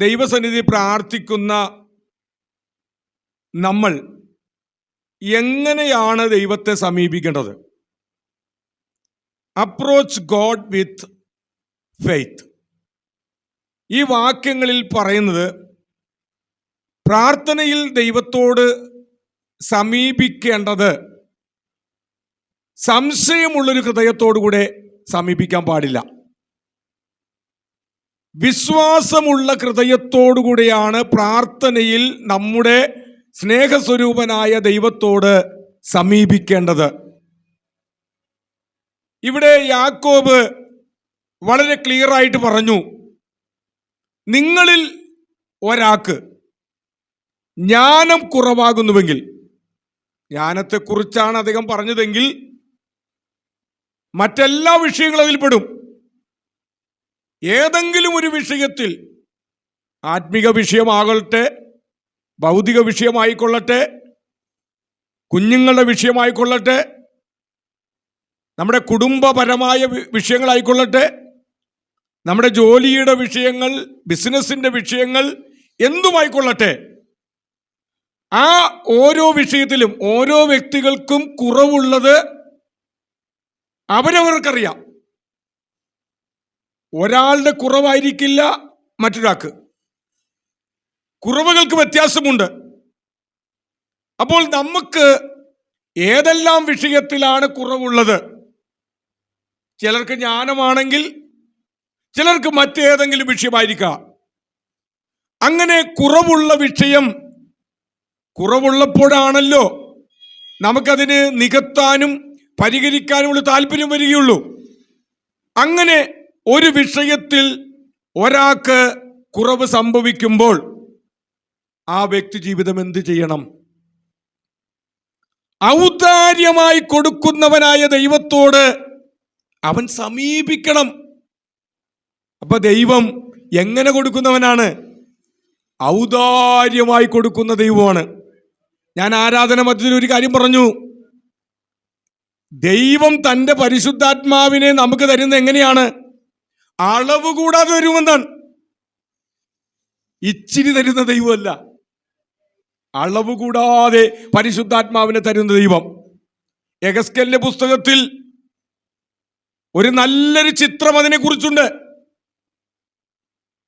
ദൈവസന്നിധി പ്രാർത്ഥിക്കുന്ന നമ്മൾ എങ്ങനെയാണ് ദൈവത്തെ സമീപിക്കേണ്ടത്? അപ്രോച്ച് ഗോഡ് വിത്ത് ഫെയ്ത്ത് ഈ വാക്യങ്ങളിൽ പറയുന്നത് പ്രാർത്ഥനയിൽ ദൈവത്തോട് സമീപിക്കേണ്ടത് സംശയമുള്ളൊരു ഹൃദയത്തോടുകൂടെ സമീപിക്കാൻ പാടില്ല. വിശ്വാസമുള്ള ഹൃദയത്തോടുകൂടിയാണ് പ്രാർത്ഥനയിൽ നമ്മുടെ സ്നേഹസ്വരൂപനായ ദൈവത്തോട് സമീപിക്കേണ്ടത്. ഇവിടെ യാക്കോബ് വളരെ ക്ലിയർ ആയിട്ട് പറഞ്ഞു നിങ്ങളിൽ ഒരാൾക്ക് ജ്ഞാനം കുറവാകുന്നുവെങ്കിൽ ജ്ഞാനത്തെക്കുറിച്ചാണ് അദ്ദേഹം പറഞ്ഞതെങ്കിൽ മറ്റെല്ലാ വിഷയങ്ങളും അതിൽ പെടും. ഏതെങ്കിലും ഒരു വിഷയത്തിൽ ആത്മിക വിഷയമാകട്ടെ ഭൗതിക വിഷയമായിക്കൊള്ളട്ടെ കുഞ്ഞുങ്ങളുടെ വിഷയമായിക്കൊള്ളട്ടെ നമ്മുടെ കുടുംബപരമായ വിഷയങ്ങളായിക്കൊള്ളട്ടെ നമ്മുടെ ജോലിയുടെ വിഷയങ്ങൾ ബിസിനസ്സിന്റെ വിഷയങ്ങൾ എന്തുമായിക്കൊള്ളട്ടെ ആ ഓരോ വിഷയത്തിലും ഓരോ വ്യക്തികൾക്കും കുറവുള്ളത് അവരവർക്കറിയാം. ഒരാളുടെ കുറവായിരിക്കില്ല മറ്റൊരാൾക്ക്. കുറവുകൾക്ക് വ്യത്യാസമുണ്ട്. അപ്പോൾ നമുക്ക് ഏതെല്ലാം വിഷയത്തിലാണ് കുറവുള്ളത്? ചിലർക്ക് ജ്ഞാനമാണെങ്കിൽ ചിലർക്ക് മറ്റേതെങ്കിലും വിഷയമായിരിക്കാം. അങ്ങനെ കുറവുള്ള വിഷയം കുറവുള്ളപ്പോഴാണല്ലോ നമുക്കതിന് നികത്താനും പരിഹരിക്കാനുമുള്ള താല്പര്യം വരികയുള്ളൂ. അങ്ങനെ ഒരു വിഷയത്തിൽ ഒരാൾക്ക് കുറവ് സംഭവിക്കുമ്പോൾ ആ വ്യക്തി ജീവിതം എന്ത് ചെയ്യണം? ഔദാര്യമായി കൊടുക്കുന്നവനായ ദൈവത്തോട് അവൻ സമീപിക്കണം. അപ്പൊ ദൈവം എങ്ങനെ കൊടുക്കുന്നവനാണ്? ഔദാര്യമായി കൊടുക്കുന്ന ദൈവമാണ്. ഞാൻ ആരാധന മധ്യത്തിൽ ഒരു കാര്യം പറഞ്ഞു. ദൈവം തന്റെ പരിശുദ്ധാത്മാവിനെ നമുക്ക് തരുന്നത് എങ്ങനെയാണ്? അളവ് കൂടാതെ വരുമെന്നാണ്. ഇച്ചിരി തരുന്ന ദൈവമല്ല. അളവ് കൂടാതെ പരിശുദ്ധാത്മാവിനെ തരുന്ന ദൈവം. എഗസ്കലിന്റെ പുസ്തകത്തിൽ ഒരു നല്ലൊരു ചിത്രം അതിനെക്കുറിച്ചുണ്ട്.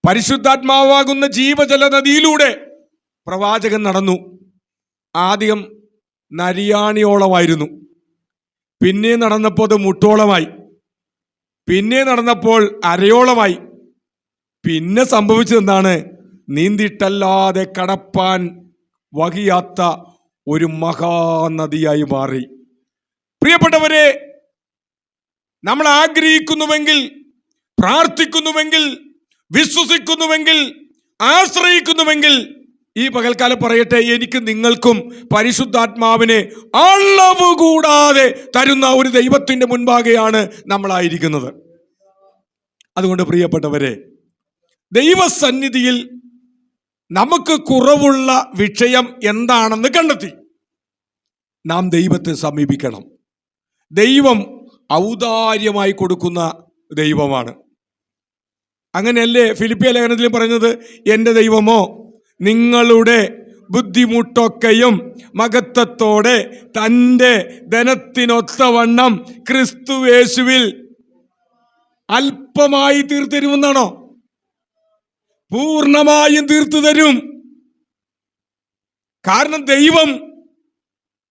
പരിശുദ്ധാത്മാവാകുന്ന ജീവജല നദിയിലൂടെ പ്രവാചകൻ നടന്നു. ആദ്യം നരിയാണിയോളമായിരുന്നു. പിന്നെ നടന്നപ്പോൾ അത് മുട്ടോളമായി. പിന്നെ നടന്നപ്പോൾ അരയോളമായി. പിന്നെ സംഭവിച്ചതെന്താണ് നീന്തിട്ടല്ലാതെ കടപ്പാൻ വഹിയാത്ത ഒരു മഹാനദിയായി മാറി. പ്രിയപ്പെട്ടവരെ നമ്മൾ ആഗ്രഹിക്കുന്നുവെങ്കിൽ പ്രാർത്ഥിക്കുന്നുവെങ്കിൽ വിശ്വസിക്കുന്നുവെങ്കിൽ ആശ്രയിക്കുന്നുവെങ്കിൽ ഈ പകൽക്കാലം പറയട്ടെ എനിക്ക് നിങ്ങൾക്കും പരിശുദ്ധാത്മാവിനെ അളവ് കൂടാതെ തരുന്ന ഒരു ദൈവത്തിന്റെ മുൻപാകെയാണ് നമ്മളായിരിക്കുന്നത്. അതുകൊണ്ട് പ്രിയപ്പെട്ടവരെ ദൈവസന്നിധിയിൽ നമുക്ക് കുറവുള്ള വിഷയം എന്താണെന്ന് കണ്ടെത്തി. നാം ദൈവത്തെ സമീപിക്കണം. ദൈവം ഔദാര്യമായി കൊടുക്കുന്ന ദൈവമാണ്. അങ്ങനെയല്ലേ ഫിലിപ്പിയ ലേഖനത്തിൽ പറഞ്ഞത്? എന്റെ ദൈവമോ നിങ്ങളുടെ ബുദ്ധിമുട്ടൊക്കെയും മഹത്വത്തോടെ തന്റെ ധനത്തിനൊത്തവണ്ണം ക്രിസ്തുവേശുവിൽ അല്പമായി തീർത്തരുമെന്നാണോ പൂർണമായും തീർത്തു തരും കാരണം ദൈവം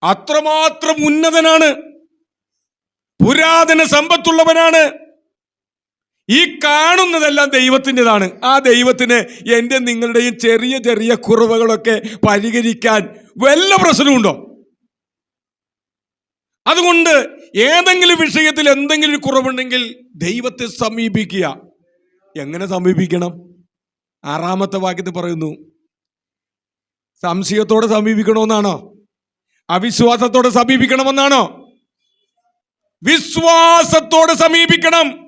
അത്രമാത്രം ഉന്നതനാണ്. പുരാതന സമ്പത്തുള്ളവനാണ്. ഈ കാണുന്നതെല്ലാം ദൈവത്തിന്റെതാണ്. ആ ദൈവത്തിന് എന്റെ നിങ്ങളുടെയും ചെറിയ ചെറിയ കുറവുകളൊക്കെ പരിഹരിക്കാൻ വല്ല പ്രശ്നമുണ്ടോ അതുകൊണ്ട് ഏതെങ്കിലും വിഷയത്തിൽ എന്തെങ്കിലും കുറവുണ്ടെങ്കിൽ ദൈവത്തെ സമീപിക്കുക. എങ്ങനെ സമീപിക്കണം? ആറാമത്തെ വാക്യത്തിൽ പറയുന്നു സംശയത്തോടെ സമീപിക്കണമെന്നാണോ? അവിശ്വാസത്തോടെ സമീപിക്കണമെന്നാണോ? വിശ്വാസത്തോടെ സമീപിക്കണം.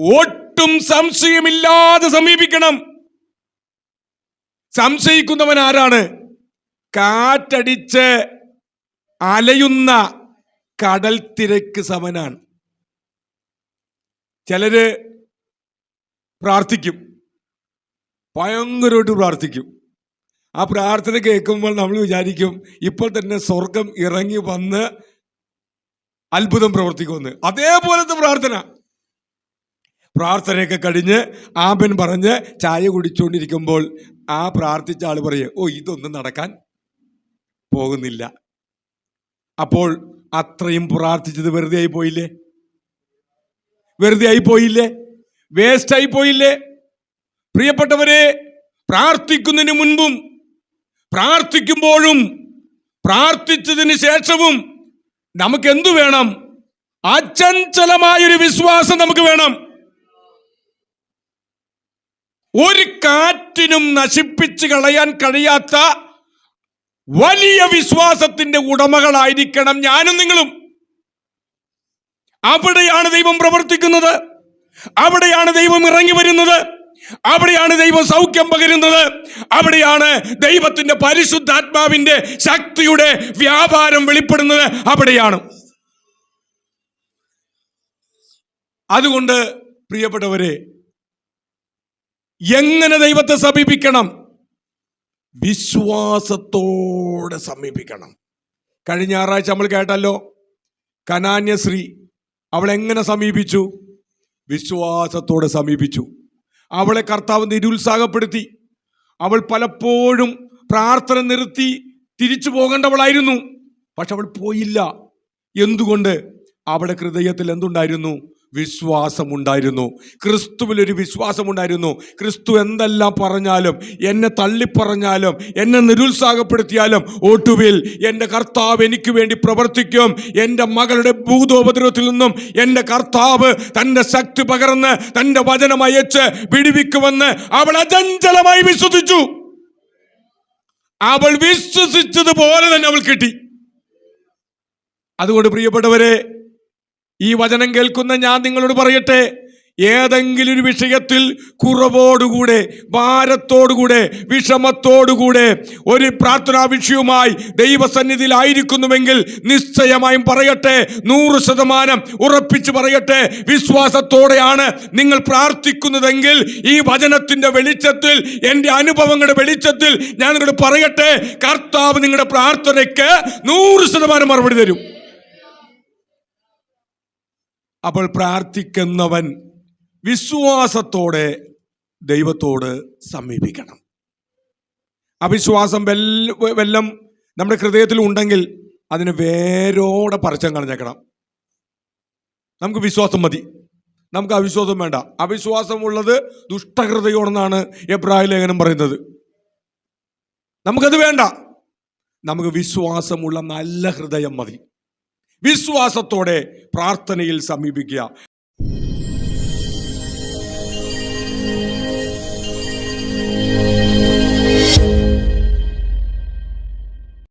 ഒട്ടും സംശയമില്ലാതെ സമീപിക്കണം. സംശയിക്കുന്നവൻ ആരാണ്? കാറ്റടിച്ച് അലയുന്ന കടൽ തിരക്ക് സമനാണ്. ചിലര് പ്രാർത്ഥിക്കും. ഭയങ്കരമായിട്ട് പ്രാർത്ഥിക്കും. ആ പ്രാർത്ഥന കേൾക്കുമ്പോൾ നമ്മൾ വിചാരിക്കും ഇപ്പോൾ തന്നെ സ്വർഗം ഇറങ്ങി വന്ന് അത്ഭുതം പ്രവർത്തിക്കുമെന്ന്. അതേപോലത്തെ പ്രാർത്ഥന. പ്രാർത്ഥനയൊക്കെ കഴിഞ്ഞ് ആമ്പൻ പറഞ്ഞ് ചായ കുടിച്ചുകൊണ്ടിരിക്കുമ്പോൾ ആ പ്രാർത്ഥിച്ച ആൾ പറയും ഓ ഇതൊന്നും നടക്കാൻ പോകുന്നില്ല. അപ്പോൾ അത്രയും പ്രാർത്ഥിച്ചത് വെറുതെ ആയി പോയില്ലേ? വെറുതെ ആയി പോയില്ലേ? വേസ്റ്റ് ആയി പോയില്ലേ? പ്രിയപ്പെട്ടവരെ പ്രാർത്ഥിക്കുന്നതിന് മുൻപും പ്രാർത്ഥിക്കുമ്പോഴും പ്രാർത്ഥിച്ചതിന് ശേഷവും നമുക്ക് എന്തു വേണം? അചഞ്ചലമായൊരു വിശ്വാസം നമുക്ക് വേണം. ഒരു കാറ്റിനും നശിപ്പിച്ച് കളയാൻ കഴിയാത്ത വലിയ വിശ്വാസത്തിന്റെ ഉടമകളായിരിക്കണം ഞാനും നിങ്ങളും. അവിടെയാണ് ദൈവം പ്രവർത്തിക്കുന്നത്. അവിടെയാണ് ദൈവം ഇറങ്ങി വരുന്നത്. അവിടെയാണ് ദൈവം സൗഖ്യം പകരുന്നത്. അവിടെയാണ് ദൈവത്തിന്റെ പരിശുദ്ധാത്മാവിന്റെ ശക്തിയുടെ വ്യാപാരം വെളിപ്പെടുന്നത്. അവിടെയാണ്. അതുകൊണ്ട് പ്രിയപ്പെട്ടവരെ എങ്ങനെ ദൈവത്തെ സമീപിക്കണം? വിശ്വാസത്തോടെ സമീപിക്കണം. കഴിഞ്ഞ ആറാഴ്ച നമ്മൾ കേട്ടല്ലോ കനാന്യശ്രീ അവൾ എങ്ങനെ സമീപിച്ചു? വിശ്വാസത്തോടെ സമീപിച്ചു. അവളെ കർത്താവ് നിരുത്സാഹപ്പെടുത്തി. അവൾ പലപ്പോഴും പ്രാർത്ഥന നിർത്തി തിരിച്ചു പോകേണ്ടവളായിരുന്നു. പക്ഷെ അവൾ പോയില്ല. എന്തുകൊണ്ട്? അവളുടെ ഹൃദയത്തിൽ എന്തുണ്ടായിരുന്നു? വിശ്വാസമുണ്ടായിരുന്നു. ക്രിസ്തുവിലൊരു വിശ്വാസമുണ്ടായിരുന്നു. ക്രിസ്തു എന്തെല്ലാം പറഞ്ഞാലും എന്നെ തള്ളിപ്പറഞ്ഞാലും എന്നെ നിരുത്സാഹപ്പെടുത്തിയാലും ഒടുവിൽ എന്റെ കർത്താവ് എനിക്ക് വേണ്ടി പ്രവർത്തിക്കും. എന്റെ മകളുടെ ഭൂതോപദ്രവത്തിൽ നിന്നും എന്റെ കർത്താവ് തന്റെ ശക്തി പകർന്ന് തന്റെ വചനം അയച്ച് വിടുവിക്കുമെന്ന് അവൾ അചഞ്ചലമായി വിശ്വസിച്ചു. അവൾ വിശ്വസിച്ചതുപോലെ തന്നെ അവൾ കിട്ടി. അതുകൊണ്ട് പ്രിയപ്പെട്ടവരെ ഈ വചനം കേൾക്കുന്ന ഞാൻ നിങ്ങളോട് പറയട്ടെ ഏതെങ്കിലും ഒരു വിഷയത്തിൽ കുറവോടുകൂടെ ഭാരത്തോടുകൂടെ വിഷമത്തോടുകൂടെ ഒരു പ്രാർത്ഥനാ വിഷയവുമായി ദൈവസന്നിധിയിലായിരിക്കുന്നുവെങ്കിൽ നിശ്ചയമായും പറയട്ടെ നൂറ് ശതമാനം ഉറപ്പിച്ച് പറയട്ടെ വിശ്വാസത്തോടെയാണ് നിങ്ങൾ പ്രാർത്ഥിക്കുന്നതെങ്കിൽ ഈ വചനത്തിന്റെ വെളിച്ചത്തിൽ എന്റെ അനുഭവങ്ങളുടെ വെളിച്ചത്തിൽ ഞാൻ നിങ്ങളോട് പറയട്ടെ കർത്താവ് നിങ്ങളുടെ പ്രാർത്ഥനയ്ക്ക് നൂറ് ശതമാനം മറുപടി തരും. അപ്പോൾ പ്രാർത്ഥിക്കുന്നവൻ വിശ്വാസത്തോടെ ദൈവത്തോട് സമീപിക്കണം. അവിശ്വാസം വെല്ല നമ്മുടെ ഹൃദയത്തിൽ ഉണ്ടെങ്കിൽ അതിന് വേരോടെ പറിച്ചം കളഞ്ഞേക്കണം. നമുക്ക് വിശ്വാസം മതി. നമുക്ക് അവിശ്വാസം വേണ്ട. അവിശ്വാസമുള്ളത് ദുഷ്ടഹൃദയമാണെന്നാണ് എബ്രാഹിം ലേഖനം പറയുന്നത്. നമുക്കത് വേണ്ട. നമുക്ക് വിശ്വാസമുള്ള നല്ല ഹൃദയം മതി. വിശ്വാസത്തോടെ പ്രാർത്ഥനയിൽ സമീപിക്കുക.